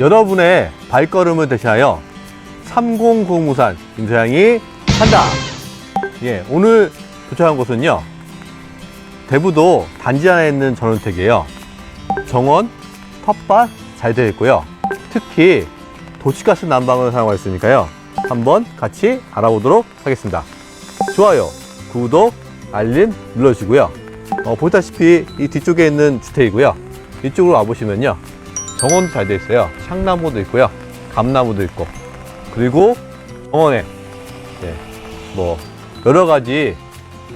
여러분의 발걸음을 대신하여 3090무산 임소양이 한다. 예, 오늘 도착한 곳은요. 대부도 단지 하나에 있는 전원택이에요. 정원, 텃밭 잘 되어 있고요. 특히 도시가스 난방을 사용하고 있으니까요. 한번 같이 알아보도록 하겠습니다. 좋아요, 구독, 알림 눌러주시고요. 어, 보다시피 이 뒤쪽에 있는 주택이고요. 이쪽으로 와보시면요. 정원도 잘 되어 있어요. 향나무도 있고요. 감나무도 있고. 그리고 정원에 예, 뭐 여러 가지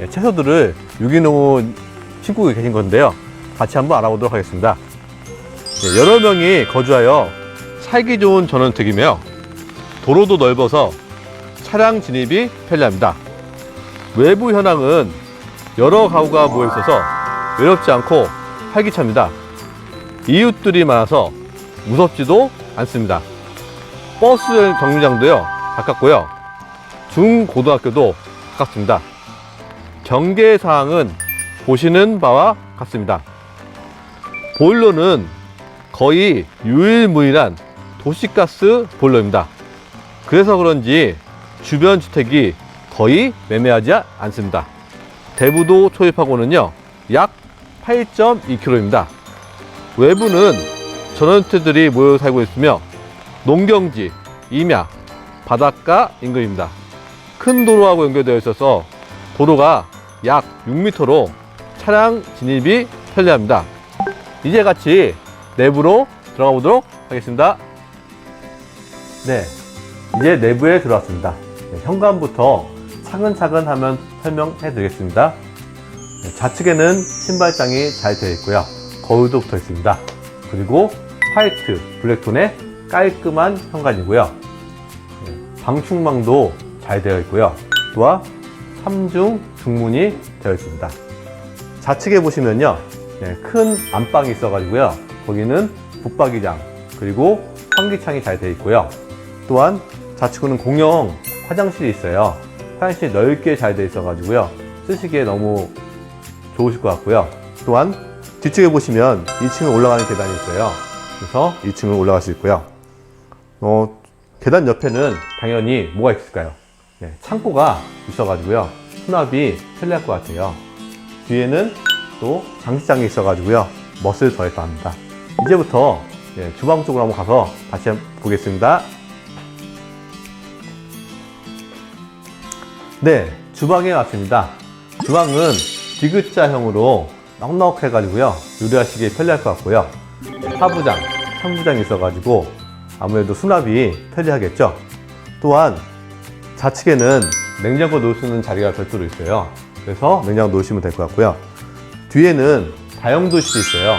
예, 채소들을 유기농을 심고 계신 건데요. 같이 한번 알아보도록 하겠습니다. 예, 여러 명이 거주하여 살기 좋은 전원택이며 도로도 넓어서 차량 진입이 편리합니다. 외부 현황은 여러 가구가 모여 있어서 외롭지 않고 활기차입니다. 이웃들이 많아서 무섭지도 않습니다. 버스 정류장도요 가깝고요. 중고등학교도 가깝습니다. 경계 사항은 보시는 바와 같습니다. 보일러는 거의 유일무이한 도시가스 보일러입니다. 그래서 그런지 주변 주택이 거의 매매하지 않습니다. 대부도 초입하고는요 약 8.2km입니다. 외부는 전원주택들이 모여 살고 있으며 농경지, 임야, 바닷가 인근입니다. 큰 도로하고 연결되어 있어서 도로가 약 6m로 차량 진입이 편리합니다. 이제 같이 내부로 들어가 보도록 하겠습니다. 네, 이제 내부에 들어왔습니다. 네, 현관부터 차근차근 하면 설명해 드리겠습니다. 네, 좌측에는 신발장이 잘 되어 있고요. 거울도 붙어 있습니다. 그리고 화이트, 블랙톤의 깔끔한 현관이고요. 네, 방충망도 잘 되어 있고요. 또한 3중 중문이 되어 있습니다. 좌측에 보시면요. 네, 큰 안방이 있어가지고요. 거기는 붙박이장, 그리고 환기창이 잘 되어 있고요. 또한 좌측에는 공용 화장실이 있어요. 화장실이 넓게 잘 되어 있어가지고요. 쓰시기에 너무 좋으실 것 같고요. 또한 뒤쪽에 보시면 2층을 올라가는 계단이 있어요. 그래서 2층을 올라갈 수 있고요. 어, 계단 옆에는 당연히 뭐가 있을까요? 네, 창고가 있어가지고요. 수납이 편리할 것 같아요. 뒤에는 또 장식장이 있어가지고요. 멋을 더했다 합니다. 이제부터 예, 주방 쪽으로 한번 가서 다시 한번 보겠습니다. 네, 주방에 왔습니다. 주방은 디귿자형으로 넉넉해가지고요. 요리하시기 편리할 것 같고요. 하부장, 상부장이 있어가지고 아무래도 수납이 편리하겠죠. 또한 좌측에는 냉장고 놓을 수 있는 자리가 별도로 있어요. 그래서 냉장고 놓으시면 될 것 같고요. 뒤에는 다용도실이 있어요.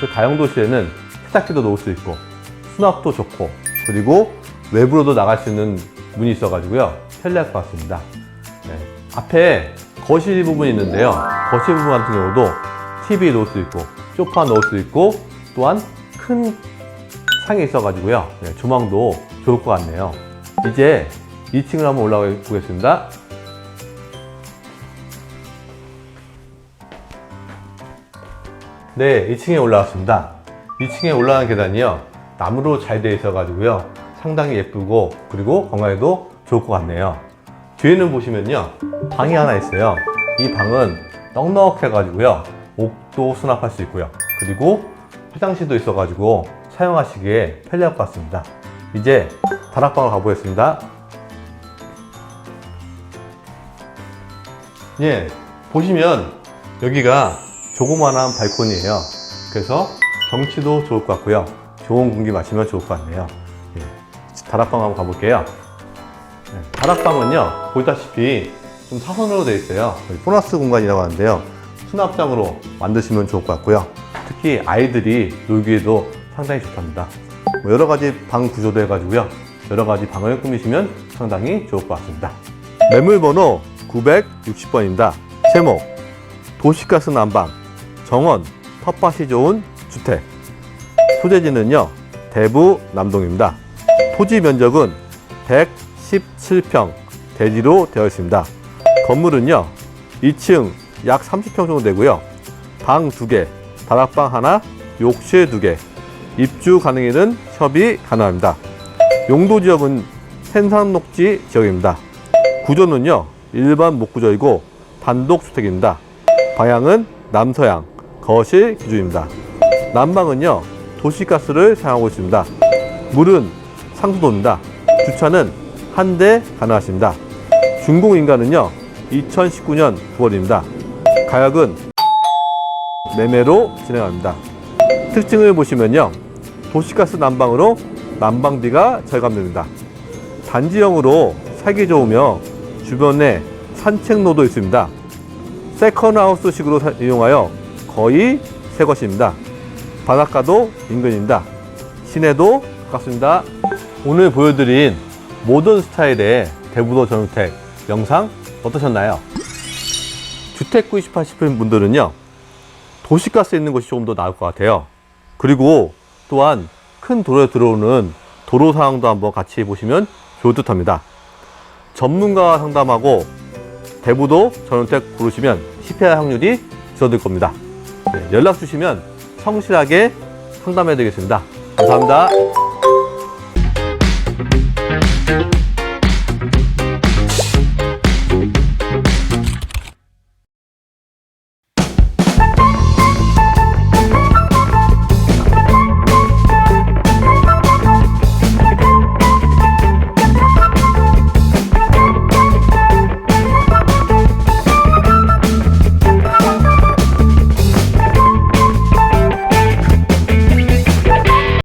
그 다용도실에는 세탁기도 놓을 수 있고 수납도 좋고 그리고 외부로도 나갈 수 있는 문이 있어가지고요. 편리할 것 같습니다. 네. 앞에 거실 부분이 있는데요. 거실 부분 같은 경우도 TV 놓을 수 있고 소파 놓을 수 있고 또한 큰 상이 있어가지고요. 네, 조망도 좋을 것 같네요. 이제 2층을 한번 올라가 보겠습니다. 네, 2층에 올라왔습니다. 2층에 올라가는 계단이요. 나무로 잘 되어 있어 가지고요. 상당히 예쁘고 그리고 건강에도 좋을 것 같네요. 뒤에는 보시면요. 방이 하나 있어요. 이 방은 넉넉해 가지고요. 옷도 수납할 수 있고요. 그리고 화장실도 있어가지고 사용하시기에 편리할 것 같습니다. 이제 다락방을 가보겠습니다. 예, 보시면 여기가 조그만한 발코니예요. 그래서 경치도 좋을 것 같고요. 좋은 공기 마시면 좋을 것 같네요. 예, 다락방 한번 가볼게요. 네, 다락방은요, 보다시피 좀 사선으로 되어 있어요. 보너스 공간이라고 하는데요. 수납장으로 만드시면 좋을 것 같고요. 특히 아이들이 놀기에도 상당히 좋답니다. 뭐 여러 가지 방 구조도 해가지고요. 여러 가지 방을 꾸미시면 상당히 좋을 것 같습니다. 매물 번호 960번입니다. 제목, 도시가스 난방, 정원, 텃밭이 좋은 주택. 소재지는요, 대부 남동입니다. 토지 면적은 117평 대지로 되어 있습니다. 건물은요, 2층 약 30평 정도 되고요. 방 2개, 다락방 하나, 욕실 2개, 입주 가능에는 협의 가능합니다. 용도 지역은 생산 녹지 지역입니다. 구조는요, 일반 목구조이고 단독주택입니다. 방향은 남서양, 거실 기준입니다. 난방은요, 도시가스를 사용하고 있습니다. 물은 상수도입니다. 주차는 한 대 가능하십니다. 준공인가는요, 2019년 9월입니다. 가격은 매매로 진행합니다. 특징을 보시면요, 도시가스 난방으로 난방비가 절감됩니다. 단지형으로 살기 좋으며 주변에 산책로도 있습니다. 세컨하우스식으로 사- 이용하여 거의 새 것입니다. 바닷가도 인근입니다. 시내도 가깝습니다. 오늘 보여드린 모던 스타일의 대부도 전원주택 영상 어떠셨나요? 주택 구입하고 싶은 분들은요, 도시가스 있는 곳이 조금 더 나을 것 같아요. 그리고 또한 큰 도로에 들어오는 도로 상황도 한번 같이 보시면 좋을 듯 합니다. 전문가와 상담하고 대부도 전원택 고르시면 실패할 확률이 줄어들 겁니다. 네, 연락 주시면 성실하게 상담해 드리겠습니다. 감사합니다.